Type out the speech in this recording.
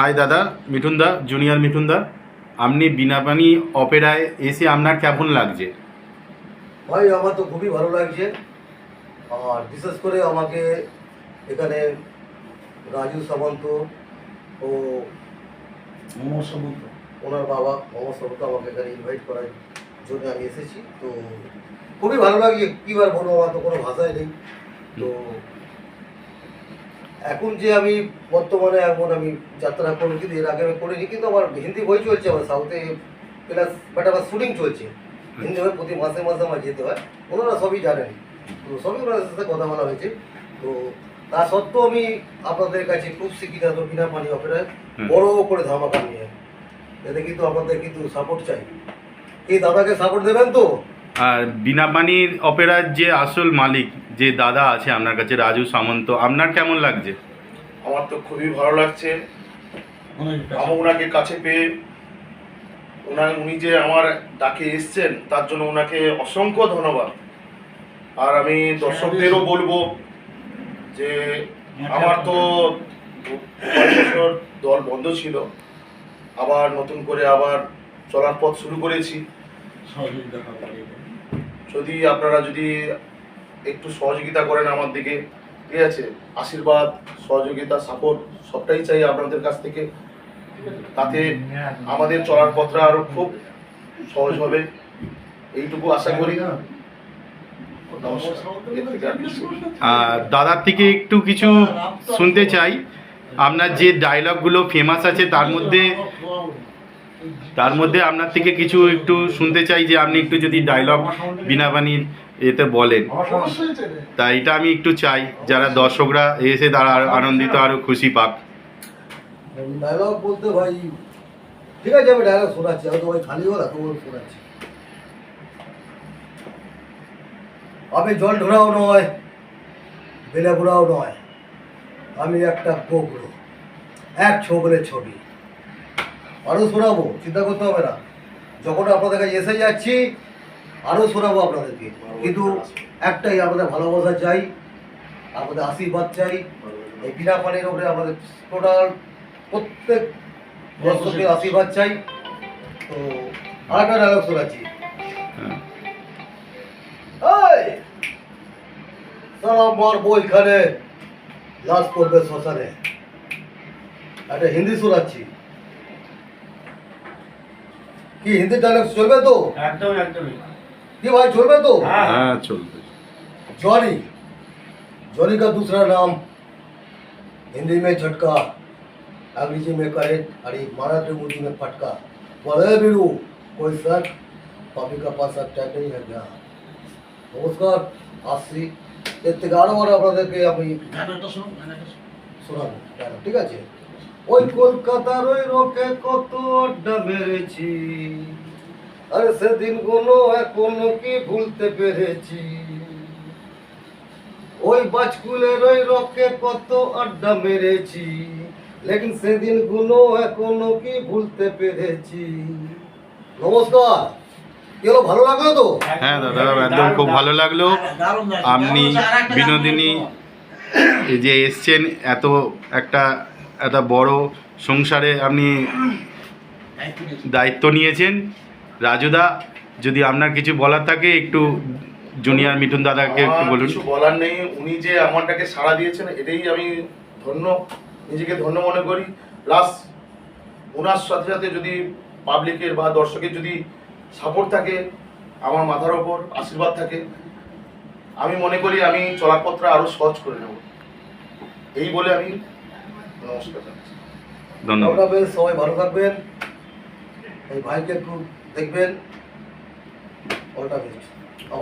High দাদা মিঠুন দা junior Mithun দা আপনি বিনাপানি অপেরায় এসে আপনার কেমন লাগছে? ভাই আমার তো খুবই ভালো লাগছে। আর বিশেষ করে আমাকে এখানে রাজু সামন্ত ও ওনার বাবা মোহাম্মদ সবুকে আমাকে এখানে ইনভাইট করার জন্য আমি এসেছি। তো খুবই ভালো লাগছে। কী বার বলব আমার তো কোনো ভাষাই নেই। তো এখন যে আমি বর্তমানে এখন আমি যাত্রা করি কিন্তু এর আগে আমি করিনি কিন্তু আমার হিন্দি বই চলছে আমার সাউথে প্লাস বাট আমার শুটিং চলছে। হিন্দি বই প্রতি মাসে মাসে আমার যেতে হয় ওনারা সবই জানেন। তো সবই ওনাদের সাথে কথা বলা হয়েছে। তো তা সত্ত্বেও আমি আপনাদের কাছে খুব শিক্ষিত বিনা পানি অপেরায়। বড় করে ধামাকা নিয়ে। এতে কিন্তু আপনাদের কিন্তু সাপোর্ট চাই। এই দাদাকে সাপোর্ট দেবেন তো? আর বিনা পানির অপেরার যে আসল মালিক যে দাদা আছে আপনার কাছে, রাজু সামন্ত, আপনার কেমন লাগছে? আমার তো খুবই ভালো লাগছে। আমার ওনাকে কাছে পেয়ে ওনার উনি যে আমার ডাকে এসছেন, তার জন্য ওনাকে অসংখ্য ধন্যবাদ। আর আমি দর্শকদেরও বলব যে, আমার তো বছর দল বন্ধ ছিল, আবার নতুন করে আবার চলার পথ শুরু করেছি। যদি আপনারা যদি একটু সহযোগিতা করেন আমার দিকে। ঠিক আছে? আশীর্বাদ, সহযোগিতা, সাপোর্ট, সবটাই চাই আপনাদের কাছ থেকে। তাতে আমাদের চলার পথটা আরও খুব সহজ হবে। এইটুকু আশা করি। দাদার থেকে একটু কিছু শুনতে চাই। আপনার যে ডায়লগগুলো ফেমাস আছে, তার মধ্যে তার মধ্যে আপনার থেকে কিছু একটু শুনতে চাই যে আপনি একটু যদি ডায়লগ বিনাপানির এতে বলেন। তা এটা আমি একটু চাই, যারা দর্শকরা এসে তারা আরও আনন্দিত আরও খুশি পাক। ডায়লগ ভাই, ঠিক আছে, আমি শোনাচ্ছি, আমি খালি শোনাচ্ছি। আমি জল ঢোড়াও নয় বেলে বুড়াও নয়, আমি একটা গোগ্র এক ছোবলের ছবি। আরও শোনাবো, চিন্তা করতে হবে না। যখন আপনাদের কাছে এসে যাচ্ছি আরও শোনাবো আপনাদেরকে। কিন্তু একটাই আমাদের ভালোবাসা চাই, আমাদের আশীর্বাদ চাই। এই বিনা পানির উপরে আমাদের টোটাল প্রত্যেক দর্শকের আশীর্বাদ চাই। তো আরেকটা ডায়লগ শোনাচ্ছি। হ্যাঁ। এই সালা মারবো এখানে লাশ করবে শ্মশানে। একটা হিন্দি শোনাচ্ছি। কি হিন্দি ডায়লগ চলবে তো? একদম, একদমই। কি ভাই চলবে তো হ্যাঁ চলবে जॉनी जॉनी का दूसरा नाम हिंदी में झटका अंग्रेजी में करेक्ट और एक मराठी मूवी में फटका बोले बिरू कोई सर पापी का पास अब टाइम नहीं है क्या নমস্কার আসছি এর থেকে আরো বড় আপনাদেরকে আমি গানটা শুনুন গানটা শুনুন। শোনাবো কেন ঠিক আছে ওই কলকাতার ওই রোকে কত আড্ডা মেরেছি আরে সেদিনগুলো এখনও কি ভুলতে পেরেছি? ওই বাজকুলের ওই রকে কত আড্ডা মেরেছি। লেকিন সেদিনগুলো এখনও কি ভুলতে পেরেছি? নমস্কার। কি ভালো লাগল তো? হ্যাঁ দাদা, একদম খুব ভালো লাগল। আপনি বিনোদিনী যে এসছেন, এত একটা, এত বড় সংসারে আপনি দায়িত্ব নিয়েছেন। রাজুদা যদি আপনার কিছু বলার থাকে একটু জুনিয়র মিঠুন দাদাকে একটু বলুন। কিছু বলার নেই উনি যে আমারটাকে সাড়া দিয়েছেন এটাই আমি ধন্য নিজেকে ধন্য মনে করি। প্লাস ওনার সাথে সাথে যদি পাবলিকের বা দর্শকের যদি সাপোর্ট থাকে আমার মাথার ওপর আশীর্বাদ থাকে আমি মনে করি আমি চলার পথটা আরও সহজ করে নেব। এই বলে আমি নমস্কার জানাচ্ছি। ধন্যবাদ। সবাই ভালো থাকবেন। এই ভাইকে একটু দেখবেন অলটা বেস্ট